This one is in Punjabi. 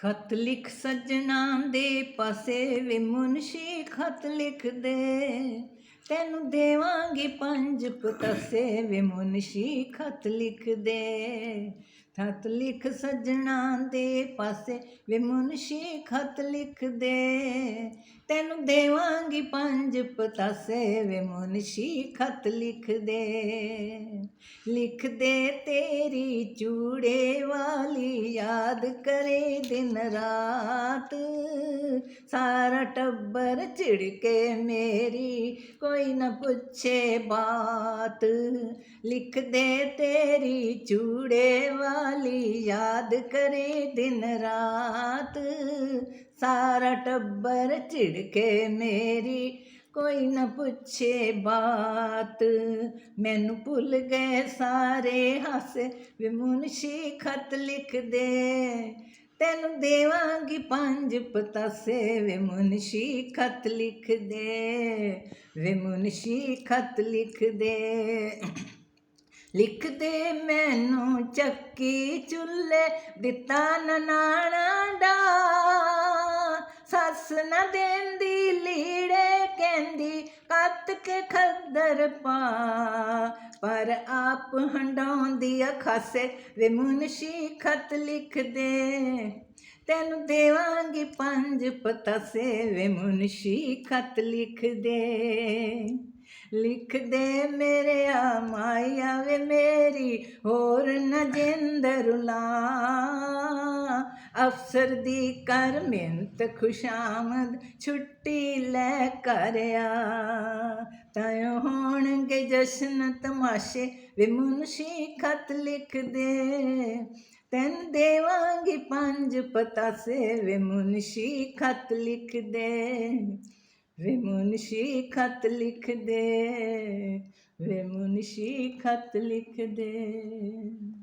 ਖਤ ਲਿਖ ਸੱਜਣਾ ਦੇ ਪਾਸੇ ਵੇ ਮੁਨਸ਼ੀ ਖਤ ਲਿਖ ਦੇ ਤੈਨੂੰ ਦੇਵਾਂ ਦੇਵਾਂਗੀ ਪੰਜ ਪਤਸੇ ਵੇ ਮੁਨਸ਼ੀ ਖਤ ਲਿਖ ਦੇ। ਖਤ ਲਿਖ ਸੱਜਣਾ ਦੇ ਪਾਸੇ ਵੇ ਮੁਨਸ਼ੀ ਖਤ ਲਿਖ ਦੇ। ਤੈਨੂੰ ਦੇਵਾਂਗੀ ਪੰਜ ਪਤਾਸੇ ਵੇ ਮੁਨਸ਼ੀ ਖਤ ਲਿਖ ਦੇ। ਲਿਖ ਦੇ ਤੇਰੀ ਚੂੜੇ ਵਾਲੀ ਯਾਦ ਕਰੇ ਦਿਨ ਰਾਤ। ਸਾਰਾ ਟੱਬਰ ਝਿੜਕੇ ਮੇਰੀ ਕੋਈ ਨਾ ਪੁੱਛੇ ਬਾਤ। ਲਿਖ ਦੇ ਤੇਰੀ ਚੂੜੇ ਵਾਲੀ, ਯਾਦ ਕਰੇ ਦਿਨ ਰਾਤ। ਸਾਰਾ ਟੱਬਰ ਝਿੜਕੇ ਮੇਰੀ, ਕੋਈ ਨਾ ਪੁੱਛੇ ਬਾਤ। ਮੈਨੂੰ ਭੁੱਲ ਗਏ ਸਾਰੇ ਹਾਸੇ, ਵੇ ਮੁਨਸ਼ੀ ਖਤ ਲਿਖ ਦੇ। ਤੈਨੂੰ ਦੇਵਾਂਗੀ ਪੰਜ ਪਤਾਸੇ, ਵੇ ਮੁਨਸ਼ੀ ਖਤ ਲਿਖ ਦੇ, ਵੇ ਮੁਨਸ਼ੀ ਖਤ ਲਿਖ ਦੇ। ਲਿਖ ਦੇ ਮੈਨੂੰ ਚੱਕੀ ਚੁੱਲੇ ਦਿੱਤਾ ਨਨਾਣਾ ਦਾ। ਸੱਸ ਨਾ ਦੇਂਦੀ ਲੀੜੇ ਕਹਿੰਦੀ, ਕੱਤ ਕੇ ਖੱਦਰ ਪਾ। ਪਰ ਆਪ ਹੰਡਾਉਂਦੀ ਅਖਾਸੇ, ਵੇ ਮੁਨਸ਼ੀ ਖਤ ਲਿਖਦੇ ਤੈਨੂੰ ਦੇਵਾਂਗੀ ਪੰਜ ਪਤਾਸੇ, ਵੇ ਮੁਨਸ਼ੀ ਖਤ ਲਿਖ ਦੇ। ਲਿਖ ਦੇ ਮੇਰੇ ਆ ਮਾਇਆ, ਵੇ ਮੇਰੀ ਹੋਰ ਨਾ। ਜਿੰਦਰੁਲਾ ਅਫਸਰ ਦੀ ਕਰ ਮਿਹਨਤ ਖੁਸ਼ਾਮਦ ਛੁੱਟੀ ਲੈ ਕਰਿਆ। ਤਾਇਓ ਹੋਣਗੇ ਜਸ਼ਨ ਤਮਾਸ਼ੇ, ਵੇ ਮੁਨਸ਼ੀ ਖਤ ਲਿਖ ਦੇ। ਤੈਨ ਦੇਵਾਂਗੀ ਪੰਜ ਪਤਾਸੇ, ਵੇ ਮੁਨਸ਼ੀ ਖਤ ਲਿਖ ਦੇ। ਵੇ ਮੁਨਸ਼ੀ ਖਤ ਲਿਖ ਦੇ, ਵੇ ਮੁਨਸ਼ੀ ਖਤ ਲਿਖ ਦੇ।